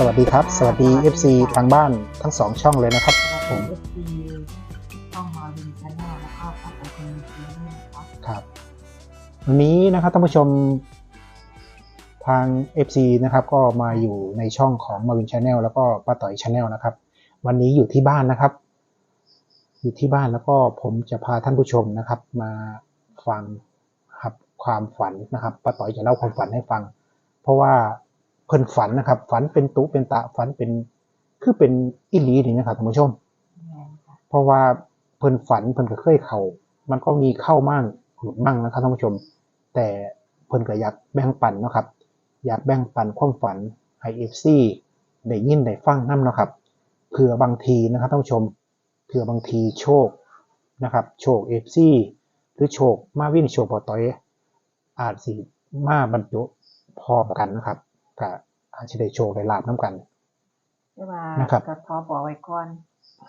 สวัสดีครับ สวัสดี FC ทางบ้านทั้งสองช่องเลยนะครับผมต้องมาวินชแนลแล้วก็ปัตตานีทีวีนะครับครับ วันนี้นะครับท่านผู้ชมทาง FC นะครับ ก็มาอยู่ในช่องของมาวินชาแนลแล้วก็ป้าต่อยชาแนลนะครับ วันนี้อยู่ที่บ้านนะครับ อยู่ที่บ้านแล้วก็ผมจะพาท่านผู้ชมนะครับ มาฟังครับความฝันนะครับป้าต่อยจะเล่าความฝันให้ฟัง เพราะว่า เพิ่นฝันนะครับ ฝันเป็นตุเป็นตะฝันเป็นคือเป็นอิลีนี่นะครับท่านผู้ชมแม่นค่ะเพราะว่าเพิ่นฝันเพิ่นก็เคยเข้ามันก็มีเข้ามั่งหลุดมั่งนะครับท่านผู้ชม แต่เพิ่นก็อยากแบ่งปันเนาะครับ อยากแบ่งปันความฝันให้เอฟซีได้ยินได้ฟังนํเนาะครับเผื่อบางทีนะครับท่านผู้ชมเผื่อบางทีโชคนะครับ โชคเอฟซีหรือโชคมาวินโชคปอต้อยอาจสิมาบรรจุพร้อมกันนะครับก็ อาจจะได้โชคได้ลาบน้ำกันแต่ว่านะครับก็ขอบอกไว้ก่อน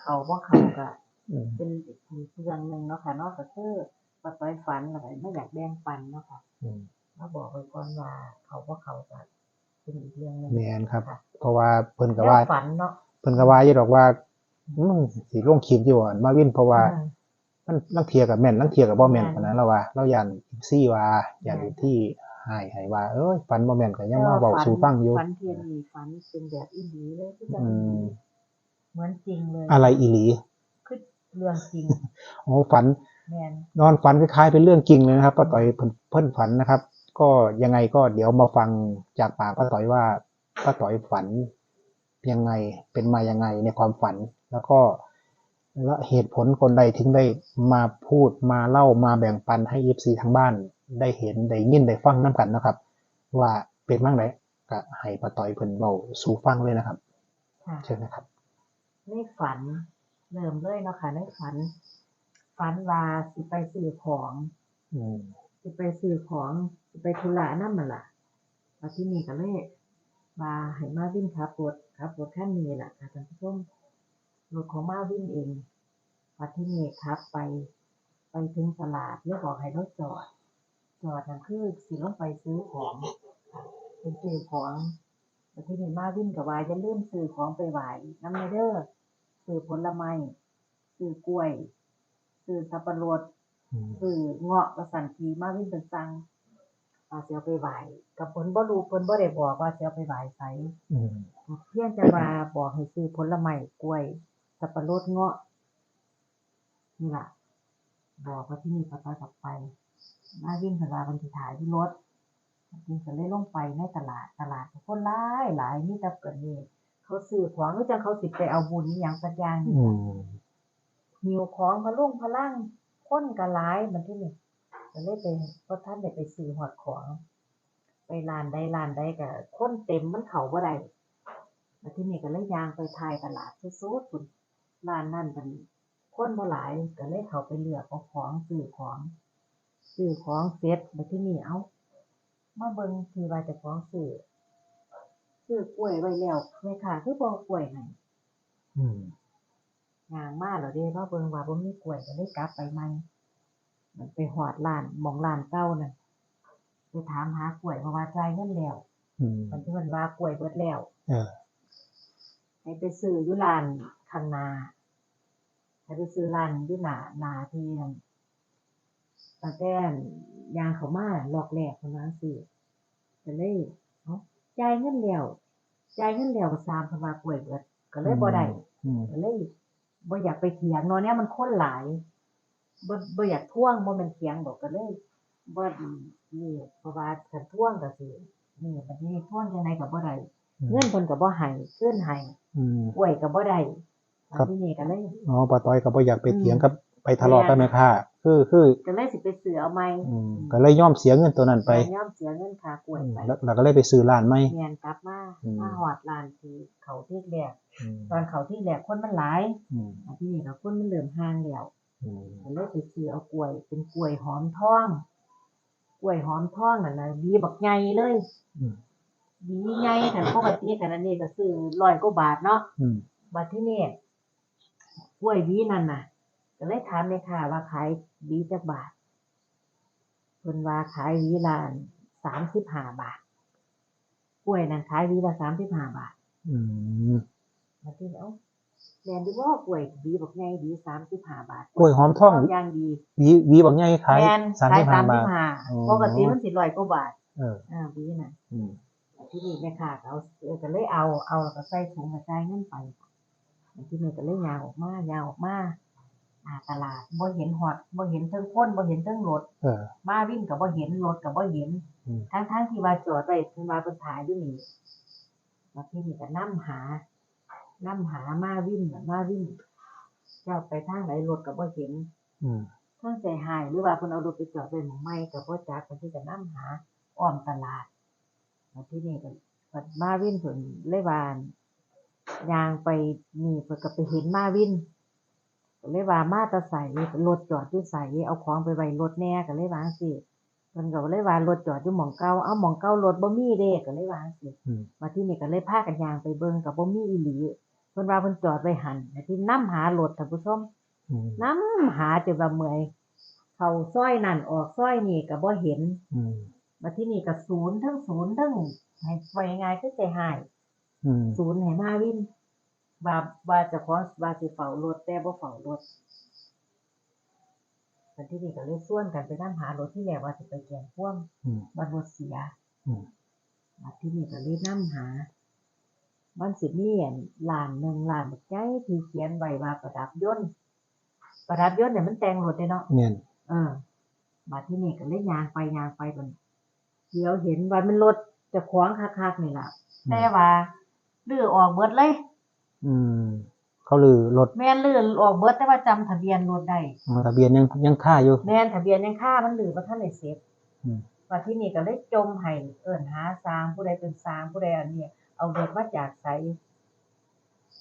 เขาว่าเขาก็อืมเป็นอีกเรื่องหนึ่งเนาะค่ะเนอกจากคือปัตตอยฝันอะไรไม่อยากแบ่งปันเนาะค่ะอืมมาบอกไว้ก่อนว่าเขาว่าเขาก็เป็นอีกเรื่องหนึ่งแมนครับค่ะเพราะว่าเพิ่นก็แล้วว่าฝันเนาะเพิ่นก็ว่าอยู่ดอกว่าอืมสิลงคลิปอยู่อะมาวินเพราะว่าอืมมันลังเทียกับแม่นลังเทียกับบ่แม่นแม่นปานนั้นแล้วว่า เราย่านซี่ว่าย่านแม่นที่ หายให้ว่า เอ้ยฝันบ่แม่นก็ยังมาเว้าสู่ฟังอยู่ฝันเทียนมีฝันเป็นแบบอินดีเลยคือจะอืมเหมือนจริงเลยอะไรอีหลีคือเรื่องจริงโอ้ฝันแมนนอนฝันคล้ายๆเป็นเรื่องจริงเลยนะครับป้าต่อยเพิ่นเพิ่นฝันนะครับ ก็ยังไงก็เดี๋ยวมาฟังจากปากป้าต่อยว่าป้าต่อยฝันยังไงเป็นมายังไงในความฝัน แล้วก็และเหตุผลคนใดถึงได้มาพูดมาเล่ามาแบ่งปันให้ FC ทางบ้าน ได้เห็นได้ยินได้ฟังน้กันนะครับ ว่าเป็นบ้างไดก็ให้ป้าต่อยเพิ่นเบาสู่ฟังเลยนะครับค่ะเชิญนะครับในฝันเริ่มเลยเนาะค่ะในฝัน ฝันว่าสิไปซื้อของอืมสิไปซื้อของสิไปธุระนั่นมันล่ะมาที่นี่ก็เลยมาให้มาวินขับรถขับรถคันนี้แหละค่ะท่านผู้ชมรถของมาวินเองมาที่นี่ขับไป ไปถึงตลาดแล้วบอกให้รถจอด จอดนั่นคือสิลงไปซื้อของเป็นซื้อของมาที่นี่มาวินกับวายจะเริ่าลืมซื้อของไปไหวน้ำในเด้อซื้อผลไม้ซื้อกล้วยซื้อสับปะรดอืมคือเงาะกระสันทีมาวิ่งเป็นตังว่าสิเอาไปไหวกับผลบ่รู้เพิ่นบ่ได้บอกว่าสิเอาไปไหวไสอืมเพียงแต่ว่าบอกให้ซื้อผลไม้กล้วยสับปะรดเงาะนี่ล่ะบอกว่าที่นี่ปะตากลับไป มาวิ่งเวลาบันทีถ่ายที่รถวิ่งก็เลยลงไปในตลาดตลาดก็คนหลายหลายมีแต่เกิดนี่เขาซื้อของรู้จักเขาสิไปเอาบุญอหย่างสักอย่างนี่อืมหิวของพะลุงพะลังคนก็หลายมันที่นี่ก็เลยไปเพราะท่านได้ไปซื้อหอดของ ไปร้านใดร้านใดก็คนเต็มมันเขาบ่ได้มาที่นี่ก็เลยยางไปทายตลาดสุดๆพุ่นร้านนั่นเป็นคนบ่หลายก็เลยเขาไปเลือกเอาของซื้อของ ซื้อของเสร็จมาที่นี่เอามาเบิ่งที่ว่าเจะของซื้อซื้อกล้วยไว้แล้วแม่ค้าคือบ่เอากล้วยให้อืมยางมาแล้วเด้ว่าเบิ่งว่าบ่มีกล้วยก็เลยกลับไปใหม่มันไปหอดร้านหมองร้านเก่านั่นไปถามหากล้วยเพราะว่าจ่ายเงินแล้วอืมมันที่มันว่ากล้วยเบิดแล้ว เออ ให้ไปซื้ออยู่ร้านข้างหน้าให้ไปซื้อร้านอยู่หน้าหน้าที่นั่น ตั้งแต่ยางเขามาลอกแรกประมาณสิก็เลยเอ้าจ่ายเงินแล้วจ่ายเงินแล้วก็ตามเพราะว่ากล้วยเบิดก็เลยบ่ได้อืมก็เลยบ่อยากไปเถียงเนาะเนี่ยมันคนหลายบ่บ่อยากท่วงบ่แม่นเถียงดอกก็เลยบ่นี่เพราะว่าคันท่วงก็สินี่บัดนี้ท่วงจังไดก็บ่ได้เงินเพิ่นก็บ่ให้คืนให้อืมกล้วยก็บ่ได้ครับที่นี่ก็เลยอ๋อป้าต้อยก็บ่อยากไปอืมเถียงกับ ไปทะเลาะกับแม่ค้าคือคือก็เลยสิไปซื้อเอาใหม่อืมก็เลยยอมเสียเงินตัวนั้นไปยอมเสียเงินค่ากล้วยอืมไปแล้วเราก็เลยไปซื้อร้านใหม่เมียนกลับมาอืมมาฮอดร้านที่เขาที่แรกอืมตอนเขาที่แรกคนมันหลายอืมอันที่นี่ก็คนมันเริ่มห่างแล้วอืมก็เลยไปซื้อเอากล้วย เป็นกล้วยหอมทองกล้วยหอมทองนั่นน่ะบีบักใหญ่เลยอืมบีใหญ่แต่ปกติกันอันนี้ก็ซื้อร้อยกว่าบาทเนาะอืมบัดที่นี่กล้วยบีนั่นน่ะ ก็เลยถามแม่ค้าว่าขายบีจักบาทเพิ่นว่าขายวีละสามสิบห้าบาทกล้วยนั่นขายวีละสามสิบห้าบาทออืมมาที่เอ้าแม่นดีบ่กล้วยดีบักใหญ่ดี35บาทกล้วยหอมทองอย่างดีหวีหวีบางใหญ่ขายแม่นสามขาสิยบห้าบาทอ๋อ35ปกติมันสิ100กว่าบาทเอออ่าดีน่ะอืมที่นี่แม่ค้าก็เอาเออก็เลยเอาเอาแล้วก็ใส่ถุงกระจายเงินไปที่นี่ก็เลยยาวออกมายาวออกมาห น้าตลาดบ่เห็นฮอดบ่เห็นเทิงคนบ่เห็นเทิงรถเออ มาวิ่งก็บ่เห็นรถก็บ่เห็นอืม ทั้งทั้งๆที่ว่าจอดไว้เพิ่นว่าเพิ่นถ่ายอยู่นี่แล้วที่นี่ก็นำหานำหามาวิ่งน่ะมาวิ่งเจ้าไปทางไหนรถก็บ่เห็น อืม เพิ่นใจหายหรือว่าเพิ่นเอารถไปจอดไว้หม้องใหม่ก็บ่จักเพิ่นที่ก็นำหาอ้อมตลาดแล้วที่นี่ก็ก็มาวิ่งเพิ่นเลยว่าย่างไปนี่เพิ่นก็ไปเห็นมาวิน ก็เลยว่ามาแตะไสรถจอดอยู่ไสเอาของไปไว้รถแหน่ก็เลยว่าจังซี่เพิ่นก็เลยว่ารถจอดอยู่หม้องเก่าเอาหม้องเก่ารถบ่มีเด้ก็เลยว่าจังซี่อืมมาที่นี่ก็เลยพากันย่างไปเบิ่งก็บ่มีอีหลีเพิ่นว่าเพิ่นจอดไว้หั่นแล้วที่นำหารถท่านผู้ชมอืมน้ำหาจนว่าเมื่อยเข้าซอยนั่นออกซอยนี่ก็บ่เห็นอืมมาที่นี่ก็ศูนย์ทั้งศูนย์ทั้งให้ไว้ง่ายคือใจหายอืมศูนย์ให้มาวิน ว่าว่าเจะของว่าสิเฝ้ารถแต่บ่เฝ้ารถมาที่นี่ก็เลยส่วนกันไปนำหารถที่แรกว่าสิไปแกงพ่วงอืมบัดรถเสียอืมมาที่นี่ก็เลยนำหามันสิมีอันร้านหนึงร้านบักใหญ่ที่เขียนไว้ว่าประดับยนต์ประดับยนต์เนี่ยมันแต่งรถได้เนาะแม่นเออมาที่นี่ก็เลยยางไปยางไปบนเดี๋ยวเห็นว่ามันรถเจะคว้างคักๆนี่ล่ะแต่ว่าลือออกเบิดเลย อืม เขาลือรถแม่นลือออกเบิดแต่ว่าจำทะเบียนรถได้ทะเบียนยังยังค่าอยู่ แม่นทะเบียนยังค่ามันลือบ่ทันได้เสร็จอืม ว่าที่นี่ก็เลยจมให้เอิ้นหาสร้างผู้ใดเป็นสร้างผู้ใดอันเนี้ยเอารถมาจากไส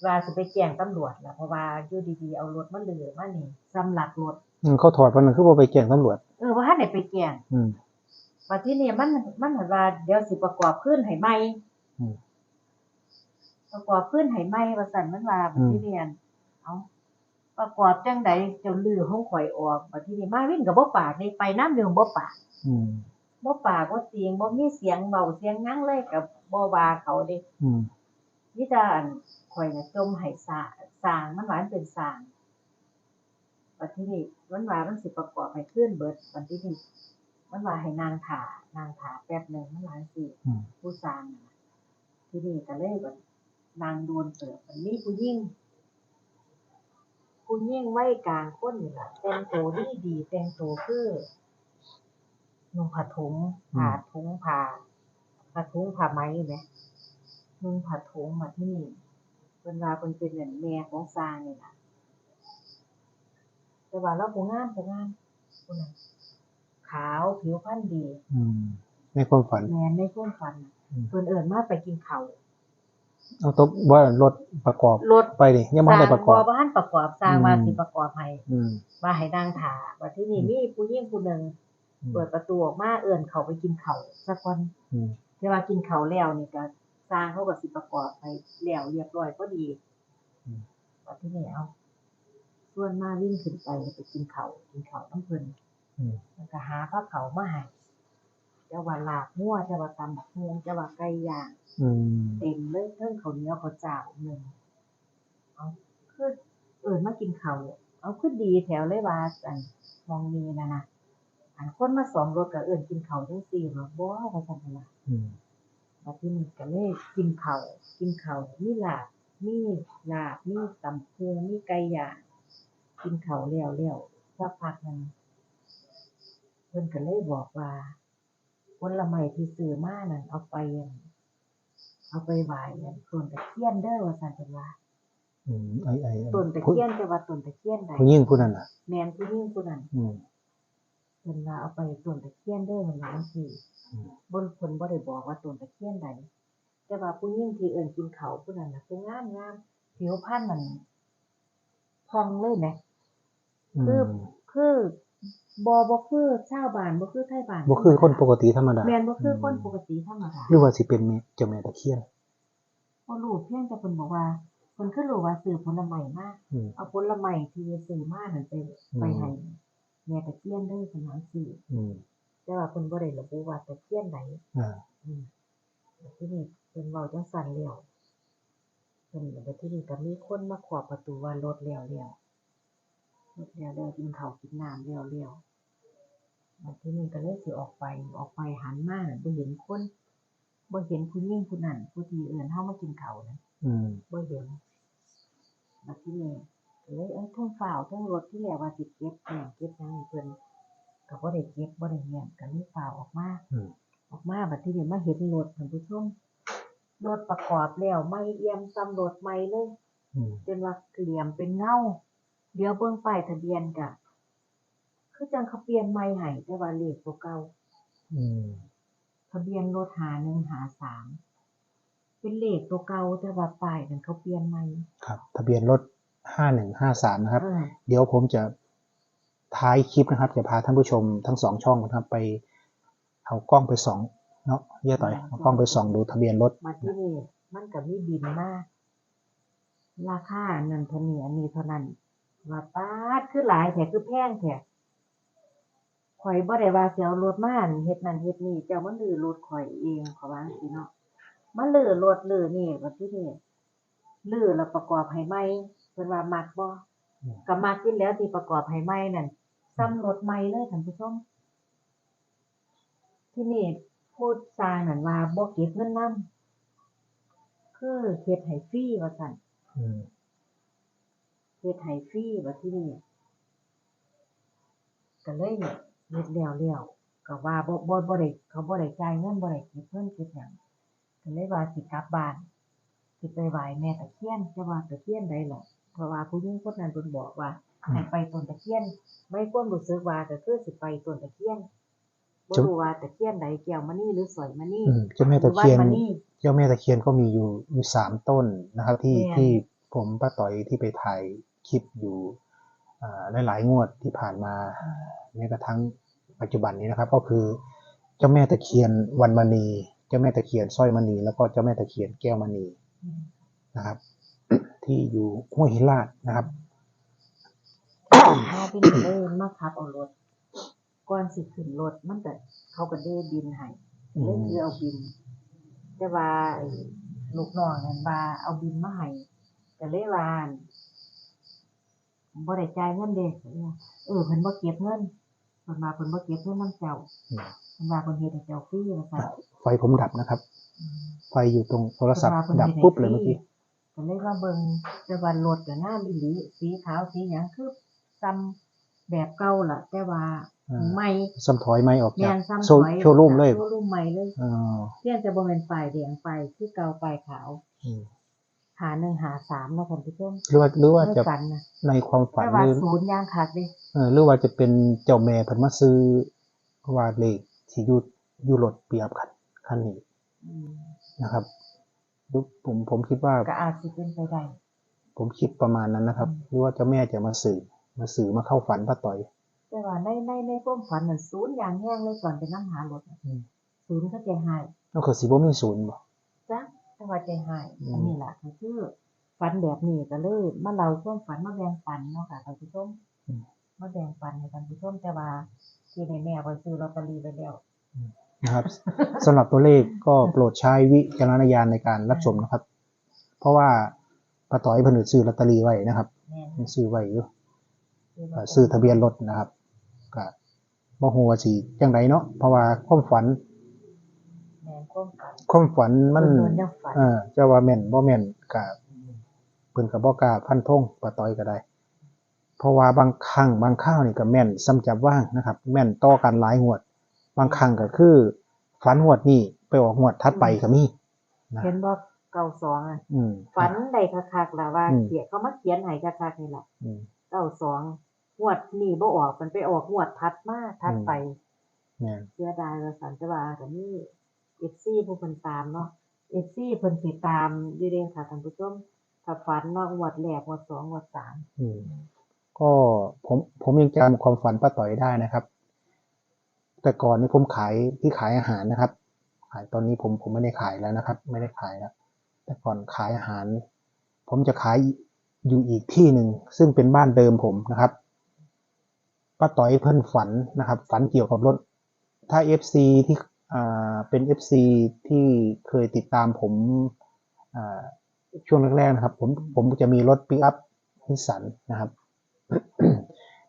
ว่าสิไปแจ้งตำรวจล่ะเพราะว่าอยู่ดีๆเอารถมาลือมานี่สำหรับรถอืมเขาถอดวันนั้นคือบ่ไปแจ้งตำรวจ เออบ่ทันได้ไปแจ้ง อืมว่าที่นี่มันมันเหมือนว่าเดี๋ยวสิประกอบขึ้นให้ใหม่อืม ประกอบขึ้นให้ใหม่ว่าสั่นมันว่าบัดที่นี่อันเอาประกอบจังใดจนลือห้องข่อยออกบัดที่นี่มาวิ่งกับบ่ปากนี่ไปน้ำเดียวบ่ปากอืมบ่ปากบ่เสียงบ่มีเสียงเบาเสียงหยังเลยกับบ่ว่าเขาเด้อืมมีแต่อันข่อยน่ะจมให้สร้างสร้างมันว่ามันเป็นสร้างบัดที่นี่มันว่ามันสิประกอบให้ขึ้นเบิดบัดที่นี่มันว่าให้นางถ่านางถ่าแป๊บหนึงมันว่าจังซี่อืมผู้สร้างน่ะที่นี่ก็เลยแบบ นางโดนเติบมันมีผู้ยิ่งผู้ยิ่งไว้กลางคนนี่ล่ะแต่งตัวดีดีๆแต่งตัวคือนุ่งผ้าถุงผ้าถุงผ้าผ้าถุงผ้าไหมไหมนุ่งผ้าถุงมาที่นี่เป็นว่าเป็นเป็นเหมือนแม่ของสร้างนี่ล่ะแต่ว่าเราผู้งามผู้งามผู้นั้นขาวผิวพรรณดีอืมในความฝันแม่นในช่วงฟันน่ะอืมเพิ่นเอิ้นมาไปกินข้าว เอาตบว่ารถประกอบรถไปดิยังไม่ได้ประกอบสางบ่ทันประกอบสร้างว่าอืมสิประกอบให้อืมว่าให้นางถาว่าที่นี่มีผู้หญิงผู้หนึงอืมเปิดประตูออกมาเอิ้นเขาไปกินข้าวสักวันอืมแต่ว่ากินข้าวแล้วนี่ก็สร้างเขาก็สิประกอบให้แล้วเรียบร้อยก็ดีอืมว่าที่นี่เอาส่วนมาวิ่งขึ้นไปไปกินข้าวกินข้าวน้ำเพิ่นอืมแล้วก็หาผ้าเขาวมาให้ จะว่าลาบมั่วจะว่าตำบักฮวงจะว่าไก่ย่างอืมเต็มเลยเทิงข้าวเหนียวข้าวเจ้าหนึ่งเอาคือเอิญมากินข้าวเอาคือดีแถวเลยว่าอันมองนี้นะนะอันคนมาสองรถก็เอิญกินข้าวจังซี่ว่าบ่ว่าซั่นน่ะอืมบัดทีนี้ก็เลยกินข้าวกินข้าวมีลาบมีลาบมีตำพุงมีไก่ย่างกินข้าวแล้วแล้วสักพักหนึงเพิ่นก็เลยบอกว่า ผลไม้ที่ซื้อมานั่นเอาไปอั่นเอาไปไหว้นั่นต้นตะเคียนเด้อว่าซั่นเพิ่นว่าอืมไอ้ไอ้ต้นตะเคียนแต่ว่าต้นตะเคียนใดผู้หญิงผู้นั้นน่ะแม่นผู้หญิงผู้นั้นอืมเพิ่นว่าเอาไปต้นตะเคียนเด้อเพิ่นว่าจังซี่อืมบ่เพิ่นบ่ได้บอกว่าต้นตะเคียนใดแต่ว่าผู้หญิงที่เอิ้นกินข้าวผู้นั้นน่ะผู้งามงามผิวพรรณมันพองเลยแหมอืคือมคือ บ่บ่คือชาวบ้านบ่คือไทบ้านบ่คือคนปกติธรรมดาแม่นบ่คือคนปกติธรรมดาหรือว่าสิเป็นแม่เจ้าแม่ตะเคียนบ่รู้เพียงแต่เพิ่นบอกว่าเพิ่นคือรู้ว่าซื้อผลไม้มาอืมเอาผลไม้ที่ซื้อมานั่นไปอืมไปให้แม่ตะเคียนเด้อเพิ่นว่าซื้ออืมแต่ว่าเพิ่นบ่ได้ระบุว่าตะเคียนใดอ่าอืมแล้วทีนี้เพิ่นเว้าจังซั่นแล้วเพิ่นก็ไปที่นี่ก็มีคนมาขอประตูว่ารถแล้วแล้ว รถแล้วแล้วกินข้าวกินน้ำแล้วแล้วมาที่นี่ก็เลยสิออกไป ออกไปหันมาน่ะบ่เห็นคนบ่เห็นผู้หญิงผู้นั้นผู้ที่เอิ้นเฮามากินข้าวนะอืมบ่เห็นมาที่นี่ก็เลยเอ้ยเทั้งฝ่าวเทั้งรถที่แรกว่าสิเก็บแหงเก็บหยังให้เพิ่นก็บ่ได้เก็บบ่ได้เงียนก็เลยฝ่าวออกมาอืมออกมาบัดที่นี่มาเห็นรถท่านผู้ชมรถประกอบแล้วไม่เอี่ยมซ้ำรถใหม่เลย อืม จนว่าเหลี่ยมเป็นเงา เดี๋ยวเบิ่งป้ายทะเบียนกะคือจังเขาเปลี่ยนใหม่ให้แต่ว่าเลขตัวเก่าอืมทะเบียนรถหาหนึ่งหาสามเป็นเลขตัวเก่าแต่ว่าป้ายนั่นเขาเปลี่ยนใหม่ครับ ทะเบียนรถห้าหนึ่งห้าสามนะครับ เออเดี๋ยวผมจะท้ายคลิปนะครับจะพาท่านผู้ชมทั้งสองช่องนะครับไปเอากล้องไปส่องเนาะเย่ต่อยเอากล้องไปส่องดูทะเบียนรถมาที่นี่มันก็มีบินมาราคาเงินเท่านี้อันนี้เท่านั้น ว่าป้าดคือหลายแท้คือแพงแท้ข่อยบ่ได้ว่าสิเอารถมาอั่นเฮ็ดนั่นเฮ็ดนี่เจ้ามันลือรถข่อยเองเขาว่าจังซี่เนาะมันลือรถลือนี่ว่าที่นี่ลือแล้วประกอบให้ใหม่เพิ่นว่ามักบ่อืมก็มักอยู่แล้วที่ประกอบให้ใหม่นั่นซ้ำรถใหม่เลยท่านผู้ชมที่นี่พูดจานั่นว่าบ่เก็บเงินนำคือเฮ็ดให้ฟรีว่าซั่นอืมเฮ็ดให้ฟรีว่าที่นี่ก็เลยเฮ็ดแล้วแล้วก็ว่าบ่บ่บ่ได้เขาบ่ได้จ่ายเงินบ่ได้เก็บเงินเก็บหยังก็เลยว่าสิกลับบ้านสิไปไหว้แม่ตะเคียนแต่ว่าตะเคียนใดล่ะเพราะว่าผู้หญิงคนนั้นเพิ่นบอกว่าให้ไปต้นตะเคียนไม่ความรู้สึกว่าก็คือสิไปต้นตะเคียนบ่รู้ว่าตะเคียนใดแก้วมณีหรือสอยมณีอืมเจ้าแม่ตะเคียนหรือวัดมณีเจ้าแม่ตะเคียนก็มีอยู่อยู่สามต้นนะครับ ที่แม่นที่ผมป้าต่อยที่ไปถ่าย คลิปอยู่อ่าหลายๆงวดที่ผ่านมาแม้กระทั่งปัจจุบันนี้นะครับ ก็คือเจ้าแม่ตะเคียนวันมณีเจ้าแม่ตะเคียนสร้อยมณีแล้วก็เจ้าแม่ตะเคียนแก้วมณีนะครับ ที่อยู่ห้วยหินลาดนะครับมาบินเลยมาขับเอารถก่อนสิขึ้นรถมันก็เขาก็เด้บินให้อืมเลยคือเอาบิน แต่ว่าไอ้ลูกน้องนั่นว่าเอาบินมาให้ก็เลยว่าอั่น บ่ได้จ่ายเงินเด้เออเพิ่นบ่เก็บเงินเพิ่นว่าเพิ่นบ่เก็บเงินนำเจ้าอืมเพิ่นว่าเพิ่นเฮ็ดให้เจ้าฟรีว่าซั่นไฟผมดับนะครับอืมไฟอยู่ตรงโทรศัพท์พิ่นดัว่าบพิ่นปุ๊บฮ็เลยเมื่อกี้ก็เลยว่าเบิ่งแต่ว่ารถก็งามอีหลีสีขาวสีหยังคือซ้ำแบบเก่าล่ะ แต่ว่าอ่าใหม่ ซ้ำถอยไม่ออกแม่จากนซ้ำโชถว์อยโชว์รูมเลยโชว์รูมใหม่เลยอ่าเพียงแต่บ่แม่นป้ายแดงไปคือเก่าป้ายขาวอืม หาหนึ่งหาสามเนาะท่านผู้ชมหรือว่าหรือว่าไม่จะฝันนะในความฝันแต่หว่ารือศูนย์ย่างคักเดิเออหรือว่าจะเป็นเจ้าแม่เพิ่นมาซื้อว่าเลขที่อยู่อยู่รถเปรียบคันคันนี้นะครับดูผมผมคิดว่าก็อาจสิเป็นไปได้ผมคิดประมาณนั้นนะครับอืมหรือว่าเจ้าแม่จะมาสื่อมาสื่อมาเข้าฝันป้าต่อยแต่ว่าในในในความฝันน่ะศูนย์อย่างแห้งเลยก่อนไปนํหารถน่ะอืมศูนย์ก็ใจหายก็คือสิบ่มีศูนย์บ่จ้ะ แต่ว่าใจหายอืมอันนี้ล่ะก็คือฝันแบบนี้ก็เลยมาเล่าความฝันมาแบ่งปันเนาะค่ะท่านผู้ชมมาแบ่งปันให้ท่านผู้ชมแต่ว่าที่แน่ๆก็ซื้อลอตเตอรี่ไว้แล้วนะครับสำหรับตัวเลขก็โปรดใช้วิจารณญาณในการรับชมนะครับ เพราะว่าป้าต่อยเพิ่นซื้อลอตเตอรี่ไว้นะครับแม่นเพิ่นซื้อไว้อยู่ซื้อลก็ตตรี่ซื้อทะเบียนรถนะครับก็บ่ฮู้ว่าสิจังไดเนาะเพราะว่าความฝันแม่นความฝัน ความฝันมันเพิ่นยังฝัน เออจะว่าแม่นบ่แม่นก็เพิ่นก็บ่กล้าฟันธงป้าต้อยก็ได้ เพราะว่าบางครั้งบางคราวนี่ก็แม่นซ้ำจับว่างนะครับ แม่นต่อกันหลายงวด บางครั้งก็คือฝันงวดนี้ไปออกงวดถัดไปก็มีนะเห็นบ่เก่าสองอะอืม ฝันได้คักๆล่ะว่าอืม เขียนเขามาเขียนให้คักๆนี่ล่ะอืม เก้าสองงวดนี่บ่ออกมันไปออกงวดทัดมาทัดไป แม่น เสียดายว่าสันจะว่า ก็มี FC ผู้เพิ่นตามเนาะ FC เพิ่นสิตามอยู่เด้ค่ะท่านผู้ชมถ้าฝันเนาะงวดแรกงวดสองงวดสามอืมก็ผมผมยังจำความฝันป้าต่อยได้นะครับ แต่ก่อนนี่ผมขายที่ขายอาหารนะครับ ขายตอนนี้ผมผมไม่ได้ขายแล้วนะครับ ไม่ได้ขายแล้วแต่ก่อนขายอาหาร ผมจะขายอยู่อีกที่หนึ่งซึ่งเป็นบ้านเดิมผมนะครับป้าต่อยเพิ่นฝันนะครับ ฝันเกี่ยวกับรถ ถ้า FC ที่อ่ เป็น FC ที่เคยติดตามผมอ่าช่วงแรกๆนะครับ ผมผมจะมีรถปิกอัพนิสสันนะครับ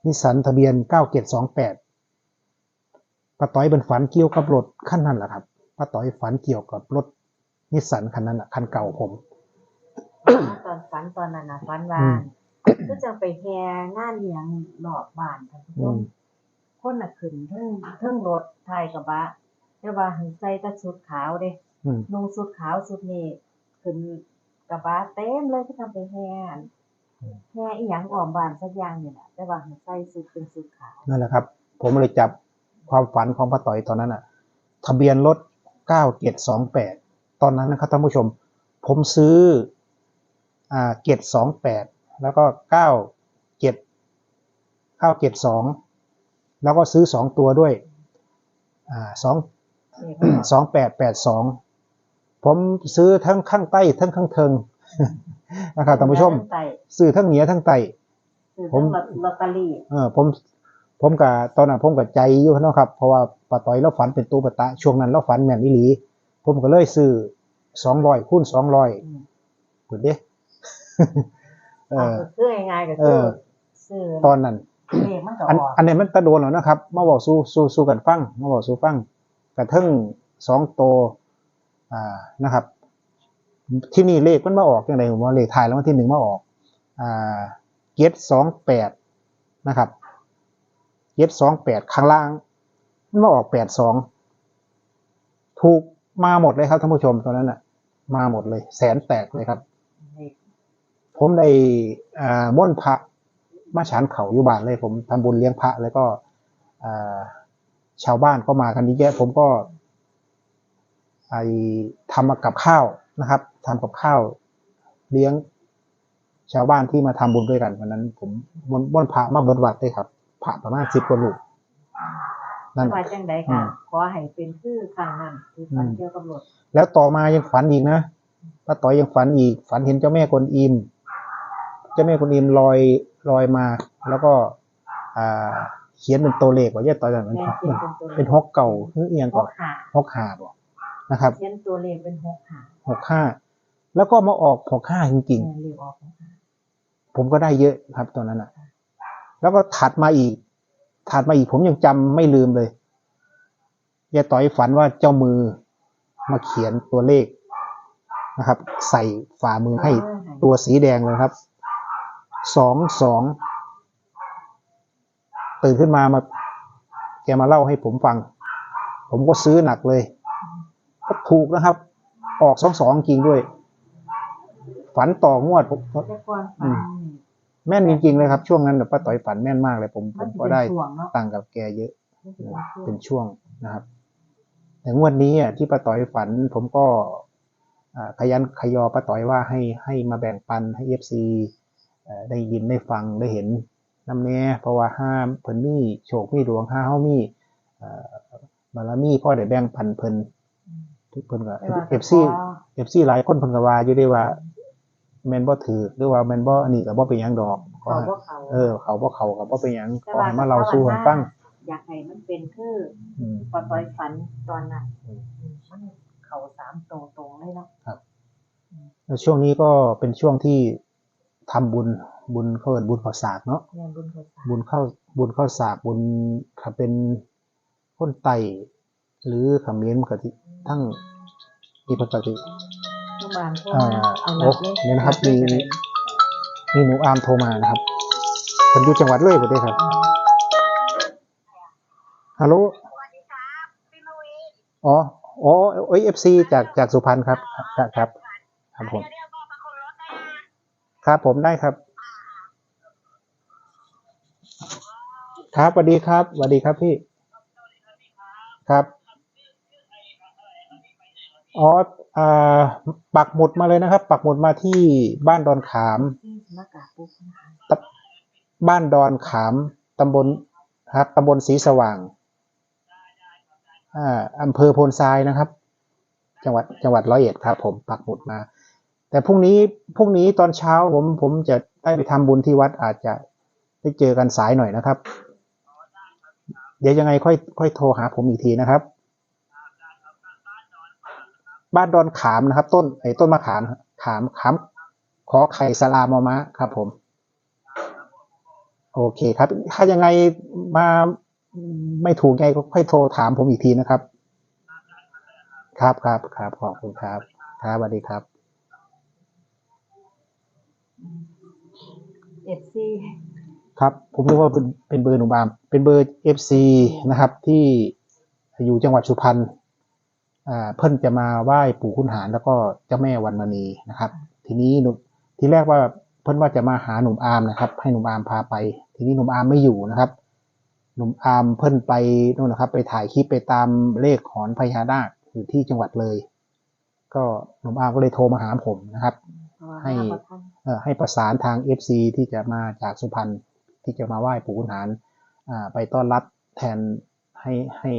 นิสสันทะเบียน9728ป้าต้อยเป็นฝันเกี่ยวกับรถคันนั้นแหละครับป้าต้อยฝันเกี่ยวกับรถนิสสันคันนั้นอะคันเก่าผม ตอนฝันตอนนั้นน่ะฝันว่าอืมก็จะไปแห่งานเลี้ยงหลอบบ้านท่านผู้ชอืมมคนน่ะขึ้นเทิงเทิงรถไทยกระบะ แต่ว่าหันใส่แต่ชุดขาวเด้อืมนุ่งชุดขาวชุดนี้ขึ้นกระบะเต็มเลยที่ทำไปแห่อันอืมแห่อีหยังอ้อมบ้านสักอย่างนี่แหละแต่ว่าหันใส่ชุดเป็นชุดขาวนั่นแหละครับ ผมเลยจับความฝันของป้าต้อยตอนนั้นอะ ทะเบียนรถ9728ตอนนั้นนะครับท่านผู้ชม ผมซื้ออ่าเกตสองแปดแล้วก็เก้าเจ็ดเก้าเจ็ดสองแล้วก็ซื้อสองตัวด้วยอ่าสองนี่ก็ สองแปดแปดสองผมซื้อทั้งข้างใต้ทั้งข้างเทิงนะครับท่านผู้ชมใส่ซื้อทั้งเหนือทั้งใต้คือผมทั้งลอตเตอรี่เออผมผมกับตอนนั้นผมกับใจอยู่เนาะครับ เพราะว่าป้าต้อยเราฝันเป็นตู้ปะตะช่วงนั้นเราฝันแม่นอีหลี ผมก็เลยซื้อสองร้อยคูณสองร้อยอืมเปิดเด้เออก็คือง่ายๆก็เอคืออซื้อตอนนั้นเลขมันก็อันออกอันนี้มันตะโดนแล้วนะครับ มาบอกสู้สู้สู้กันฟังมาบอกสู้ฟัง กระเทิงสองโตวอ่านะครับ ที่นี่เลขมันมาออกอย่างไรผมว่าเลขถ่ายแล้ววันที่หนึ่งมาออกอ่าเจ็ดสองแปดนะครับเจ็ดสองแปดข้างล่าง มันมาออกแปดสองถูกมาหมดเลยครับท่านผู้ชมตอนนั้นน่ะมาหมดเลย แสนแตกเลยครับ ผมได้อ่าม่นพระมาฉันเขาอยู่บ้านเลย ผมทำบุญเลี้ยงพระแล้วก็อ่า ชาวบ้านก็มากันเยอะแยะผมก็ไอทำมากับข้าวนะครับทำกับข้าวเลี้ยงชาวบ้านที่มาทำบุญด้วยกันวันนั้น ผมม่วนม่วนพระมาเบิดวัดเลยครับพระประมาณสิบกว่าลูกนั่นว่าจังใดอืค่ะมขอให้เป็นคือข้างนั้นคือฝันอืมเกี่ยวกับรถแล้วต่อมายังฝันอีกนะป้าต่อยยังฝันอีก ฝันเห็นเจ้าแม่กวนอิมเจ้าแม่กวนอิมลอยลอยมา แล้วก็อ่า เขียนเป็นตัวเลขว่าเย่ต่อยแบบนั้นแม่เขียนเป็นตัวเลขเป็นฮอกเก่าหรือเอียงหก่อกนหาฮอกหาบ่นะครับเขียนตัวเลขเป็นหกหาหกห้าแล้วก็มาออกหกห้าจริงแม่เลขออกหกหาๆผมก็ได้เยอะครับตอนนั้นอะ แล้วก็ถัดมาอีก ถัดมาอีกผมยังจำไม่ลืมเลยยายต่อยฝันว่าเจ้ามือมาเขียนตัวเลขนะครับ ใส่ฝ่ามือให้เออให้ตัวสีแดงเลยครับสองสอง ตื่นขึ้นมามาแกมาเล่าให้ผมฟัง ผมก็ซื้อหนักเลยก็ถูกนะครับ ออกสองสองจริงด้วย ฝันต่องวดผมแต่ก่อนฝันแม่นจริงๆเลยครับช่วงนั้นน่ะป้าต่อยฝันแม่นมากเลย ผมผมันมสิก็เป็นได้ช่วงเนาะตังค์กับแกเยอะมันสิเป็นช่วงเป็นช่วงนะครับแต่งวดนี้อะที่ป้าต่อยฝัน ผมก็อ่าขยันขยอป้าต่อยว่าให้ให้มาแบ่งปันให้เอฟซีได้ยินได้ฟังได้เห็น น้ำแน่เพราะว่าห้ามเพิ่นมีโชคมีดวงห้าเฮามีเอ่อบารมีพ่อได้แบ่งปันเพิ่นอืมทุกเพิ่นก็แต่ว่าเอฟซีเอฟซีหลายคนเพิ่นก็ว่าอยู่ได้ว่าแม่นบ่ถือหรือว่าแม่นบ่อันนี้ก็บ่เป็นหยังดอกขอเขาให้บ่เขาเออ เขาบ่เขาก็บ่เป็นหยังขแต่อว่าให้มาเล่าสู่กันฟังอยากให้มันเป็นคืออืมปอตอยฝันตอนนั้นอืมอืมมันเขาสามตรงตรงๆเลยเนาะแล้วช่วงนี้ก็เป็นช่วงที่ทำบุญ บุญเขาเอิ้นบุญข้าวสากเนาะแม่บุญเขาสามบุญเข้าบุญข้าวสากบุญถ้าเป็นคนไตหรือเขมิ้นก็ที่ทั้งมีปกติทุกบานโทรอ่ามาเอาโอ้รับเลยนี่นะครับเลยมีมีหนูอามโทรมานะครับคนอยู่จังหวัดเลยบ่ได้ครับฮัลโหลอ๋ออ๋อเอ้ยเอฟซีจากจากสุพรรณครับครับครับครับผม ครับผมได้ครับ ครับสวัสดีครับสวัสดีครับพี่ ครับอ๋ออ่าปักหมุดมาเลยนะครับ ปักหมุดมาที่บ้านดอนขามตบ้านดอนขามตำบลครับตำบลศรีสว่างอ่าอำเภอโพนทรายนะครับ จังหวัดจังหวัดร้อยเอ็ดครับ ผมปักหมุดมา แต่พรุ่งนี้พรุ่งนี้ตอนเช้าผมผมจะได้ไปทำบุญที่วัดอาจจะได้เจอกันสายหน่อยนะครับ เดี๋ยวยังไงค่อยค่อยโทรหาผมอีกทีนะครับ บ้านดอนขามนะครับ ต้นไอ้ต้นมะขามถามคำขอไข่สลามอมะครับผม โอเคครับ ถ้ายังไงมาไม่ถูกไงก็ค่อยโทรถามผมอีกทีนะครับ ครับครับครับขอบคุณครับครับสวัสดีครับเอฟซี ครับผมรู้ว่าเป็นเป็นเบอร์หนุ่มอาม เป็นเบอร์ FC นะครับที่อยู่จังหวัดสุพรรณอ่าเพิ่นจะมาไหว้ปู่ขุนหารแล้วก็เจ้าแม่วันมณีนะครับ ทีนี้หนุ่มทีแรกว่าเพิ่นว่าจะมาหาหนุ่มอาร์มนะครับ ให้หนุ่มอาร์มพาไป ทีนี้หนุ่มอาร์มไม่อยู่นะครับหนุ่มอาร์มเพิ่นไปนู่นนะครับ ไปถ่ายคลิปไปตามเลขหอนพญานาคอยู่ที่จังหวัดเลย ก็หนุ่มอาร์มก็เลยโทรมาหาผมนะครับเพราะว่าให้มาบ่ทันเอ่อให้ประสานทาง FC ที่จะมาจากสุพรรณ ที่จะมาไหว้ปู่ขุนหารไปต้อนรับแทนให้ให้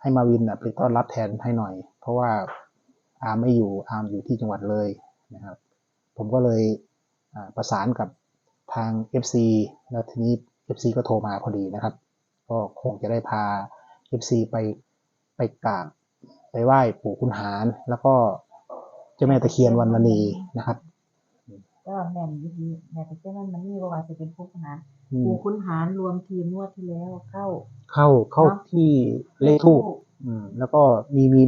ให้มาวินไปต้อนรับแทนให้หน่อย เพราะว่าอาร์มไม่อยู่อาร์มอยู่ที่จังหวัดเลยนะครับ ผมก็เลยประสานกับทาง FC แล้วทีนี้ FC ก็โทรมาพอดีนะครับ ก็คงจะได้พา FC ไปไปกราบไปไหว้ปู่ขุนหาร แล้วก็เจ้าแม่ตะเคียนวันมณีนะครับก็แม่นอยู่ดีแม่ต่เจ้านั้นมันนี่บ่ว่าจะเป็นผู้ขนานอืม ปู่คุณหารรวมทีมงวดที่แล้วเข้า เข้าเข้าเนอะที่เลขทูบอืม แล้วก็มีมี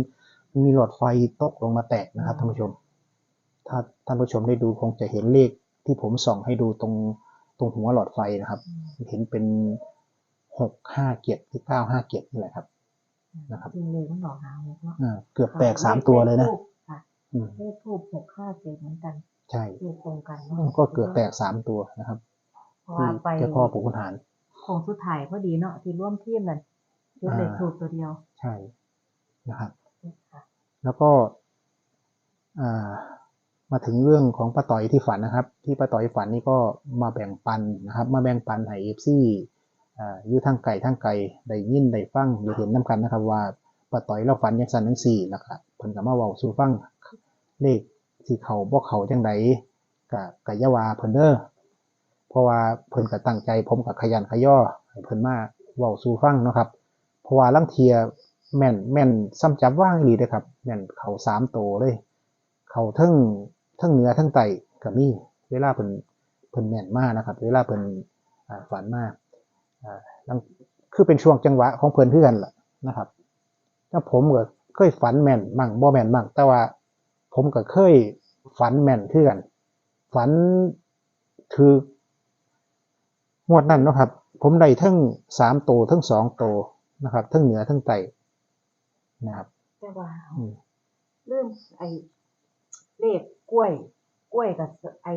มีหลอดไฟตกลงมาแตกนะครับท่านผู้ชม ถ้าท่านผู้ชมได้ดูคงจะเห็นเลขที่ผมส่องให้ดูตรงตรงหัวหลอดไฟนะครับ เห็นเป็นหกห้าเกียรหรือเก้าห้าเกียรนี่แหละครับ นะครับจริงเลยมันหลอกหาหกเนาะอ่าเกือบแตกสามตัวเลยนะค่ะอืมเลขทูบหกห้าเจ็ดเหมือนกัน ใช่เลขตรงกันก็เกือบแตกสามตัวนะครับเพราะที่ ว่าไปเจ้าพ่อปู่ขุนหารของสุดท้ายพอดีเนาะที่ร่วมทีมนั่นจุดเลขทูบตัวเดียว ใช่นะครับค่ะแล้วก็อ่ามาถึงเรื่องของป้าต่อยที่ฝันนะครับ ที่ป้าต่อยฝันนี่ก็มาแบ่งปันนะครับ มาแบ่งปันให้เอฟซีอ่าอยู่ทางไก่ทางไก่ได้ยินได้ฟังได้เห็นน้กันนะครับ ว่าป้าต่อยเราฝันยังสันทั้งสี่แล้วก็เพิ่นก็มาเว้าสู่ฟังเลขที่เขาบ่เขาจังไดกะกะอยาวาเพิ่นเด้อ เพราะว่าเพิ่นก็ตั้งใจผมก็ขยันขย่อเพิ่นมาเว้าสู่ฟังเนาะครับ เพราะว่าลังเทียแม่นแม่นซ้ำจับว่างอีหลีเด้อครับ แม่นเขาสามโตเลย เขาทั้งทั้งเหนือทั้งใต้ก็มีเวลาเพิ่นเพิ่นแม่นมากนะครับ เวลาเพิ่นอ่าฝันมากลังคือเป็นช่วงจังหวะของเพิ่นคือนล่ะนะครับถ้าผมก็เคยฝันแม่นมั่งบ่แม่นมั่งแต่ว่าผมก็เคยฝันแม่นคือนฝันคือ งวดนั้นเนาะครับ ผมได้ทั้งสามโตทั้งสองโตนะครับทั้งเหนือทั้งใต้นะครับแต่ว่าอืมเริ่มไอ้เลขกล้วย กล้วยกับไอ้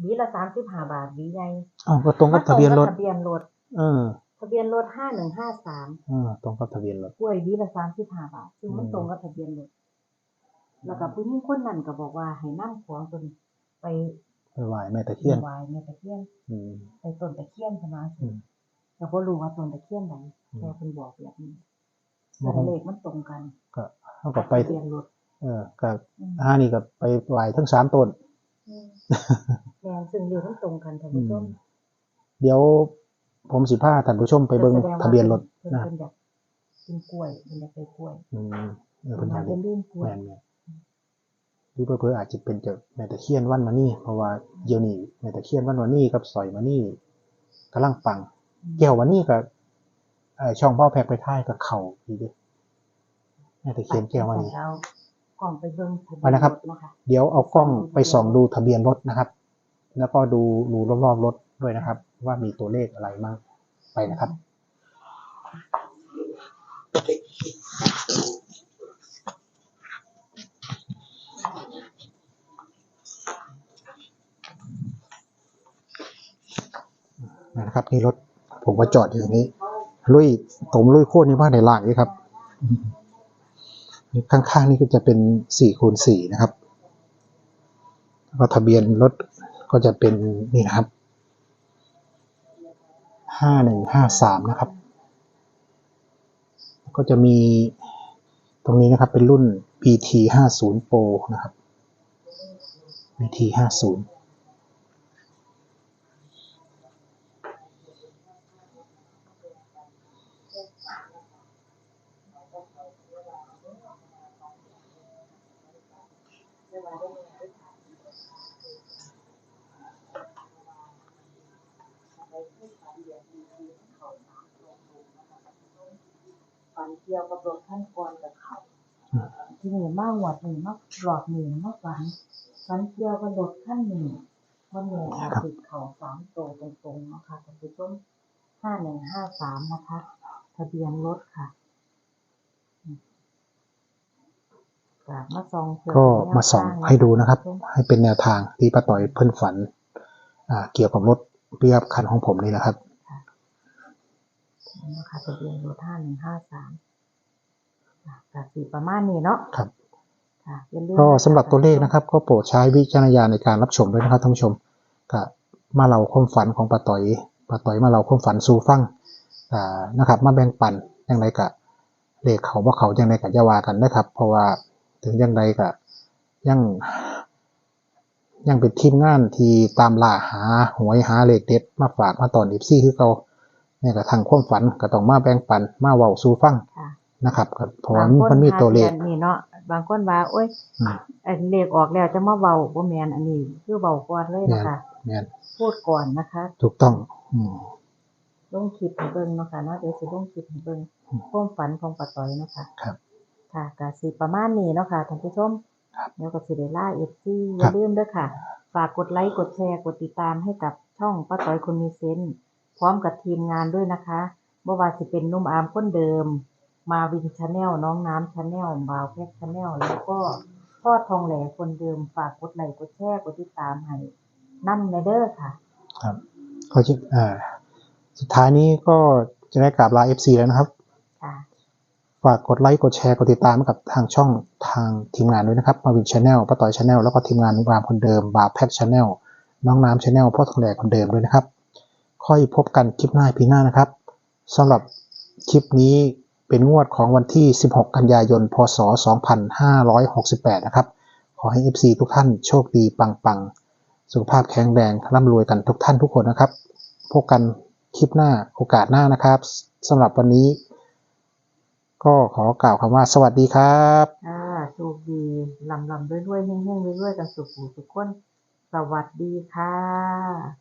หวีละสามสิบห้าบาทหวีใหญ่อ๋อก็ตรงกับทะเบียนรถทะเบียนรถเออทะเบียนรถห้าหนึ่งห้าสามเออตรงกับทะเบียนรถ กล้วยหวีละสามสิบห้าบาทซึ่งมันอืม ตรงกับทะเบียนรถแล้วก็ผู้หญิงคนนั้นก็บอกว่าให้นั่งขวางตนไป ไปไหว้แม่ตะเคียนวายแม่ตะเคียนอืมไปต้นตะเคียนใช่ไหมอืมแต่ก็รู้ว่าต้นตะเคียนไหนอืมแต่คุณบอกแบบนี้บ่คงเลขมันตรงกันก็เท่ากับไปทะเบียนรถเออกับอืมห้านี่ก็ไปไหว้ทั้งสามต้นอืมแม่นซึ่งเลขมันตรงกันท่านอืผู้มชมเดี๋ยวผมสิพาท่านผู้ชมไปเบิ่งแสดว่าทะเบียนรถเพิ่นนะเพิ่นอยากกินกล้วยเพิ่นอยากไปกล้วยอืมเออเพิ่เพิ่นนอยากกอายเป็ได้นลื่นกล้วยแม่นเนี่ย หรือเพื่อๆอาจจะเป็นจากแม่ตะเคียนวันมานี่เพราะว่าเดี๋ยวนี้แม่ตะเคียนวันมานี่กับสอยมานี่กำลังปังแก้ววันนี้ก็เอ่อช่องเบ้าแพกไปท้ายกับเข่าดีเด้แม่ตะเคียนแก้ววันนี้เรากล่องไปเบิ่งทะเบีไปนะครับรถนะคะเดี๋ยวเอากล้องไปส่องดูทะเบียนรถนะครับ แล้วก็ดูดูรอบๆรถด้วยนะครับ ว่ามีตัวเลขอะไรบ้างไปนะครับ นะครับนี่รถผมก็จอดอยู่ตรงนี้ ลุยตมลุยโคตรนี่ว่าในล่างนี่ครับข้างๆนี่ก็จะเป็นสี่คูณสี่นะครับแล้วก็ทะเบียนรถก็จะเป็นนี่นะครับห้าหนึ่งห้าสามนะครับ ก็จะมีตรงนี้นะครับเป็นรุ่น BT ห้าศูนย์ Pro นะครับ BT ห้าศูนย์ เกี่ยวกับรดขั้นกรกับเขาที่เหนื่อยมากหวัดหนึ่งมากหลอดหนึ่งมากฝันฝันเกี่ยวกับรดขั้นหนึ่งวันหนึ่งอาติดเขาสามโตตรงๆนะคะคุณผู้ชมห้าหนึ่งห้าสามนะคะ ทะเบียนรถค่ะ กลับมาซองเผื่อก็แนวมาส่องทงให้ดูนะครับท่าผู้ชมให้เป็นแนวทางที่ป้าต่อยเพิ่นฝันอ่าเกี่ยวกับรถเรียบคันของผมนี่แหละครับนี่นะคะทะเบียนรถห้าหนึ่งห้าสามกับสีประมาณนี้เนาะครับค่ะอย่าลืมก็สำหรับตัวเลขนะครับ ก็โปรดใช้วิจารณญาณในการรับชมด้วยนะครับท่านผู้ชมก็มาเราความฝันของป้าต่อยป้าต่อยมาเราความฝันสู่ฟังอ่านะครับ มาแบ่งปันอย่างไรกะเลขเขาว่าเขาอย่างไรกะอยาวากันนะครับ เพราะว่า ถึงอย่างไรกะยังยังเป็นทีมงานที่ตามล่าหาหวยหาเลขเด็ดมาฝากมาตอนดิฟซี่คือเขาเนี่ยกระทางความฝันก็ต้องมาแบ่งปันมาเว้าสู่ฟังค่ะนะครับก็เพราะว่าบางคมันมีตัวเลขหาดือนนี่เนาะบางคนว่าโอ้ยอืมอันเลขออกแล้วจะมาเบาบ่แมนอันนี้ คือเบาก่อนเลยนะคะแม่นพูดก่อนนะคะ ถูกต้องอืมลงคลิปให้เบิ่งเนาะค่ะเนาะเดี๋ยวสิลงคลิปให้เบิ่งอืมความฝันของป้าต้อยเนาะค่ะครับ ค่ะก็สิประมาณนี้เนาะค่ะท่านผู้ชมครับเดี๋ยวก็สิได้ล่า FC อครัย่าบลืมเด้อค่ะ ฝากกดไลค์กดแชร์กดติดตามให้กับช่องป้าต้อยคนมีเซนส์พร้อมกับทีมงานด้วยนะคะบ่ว่าสิเป็นหนุ่มอาร์มคนเดิม มาวินชาแนลน้องน้ำชาแนลบาวแพทชาแนลแล้วก็พ่อทองแหลคนเดิมฝากกดไลค์กดแชร์กดติดตามให้นั่นในเด้อค่ะ ครับก็จะอ่าสุดท้ายนี้ก็จะได้กราบลา FC แล้วนะครับค่ะ ฝากกดไลค์ กดแชร์ กดติดตามให้กับทางช่องทางทีมงานด้วยนะครับ มาวินชาแนลป้าต่อยชาแนลแล้วก็ทีมงานนุบามคนเดิม บาแพทชาแนลน้องน้ำชาแนลพ่อทองแดงคนเดิมด้วยนะครับ ค่อยพบกันคลิปหน้าพีหน้านะครับสำหรับคลิปนี้เป็นงวดของวันที่ 16 กันยายน พศ 2568 นะครับ ขอให้ FC ทุกท่านโชคดีปังๆ สุขภาพแข็งแรงร่ำรวยกันทุกท่านทุกคนนะครับ พบกันคลิปหน้าโอกาสหน้านะครับสำหรับวันนี้ ก็ขอกล่าวคำว่าสวัสดีครับอ่าโชคดีลำลำด้วยด้วยๆเฮ้งๆด้วยๆกันสุขสุขคนสวัสดีค่ะ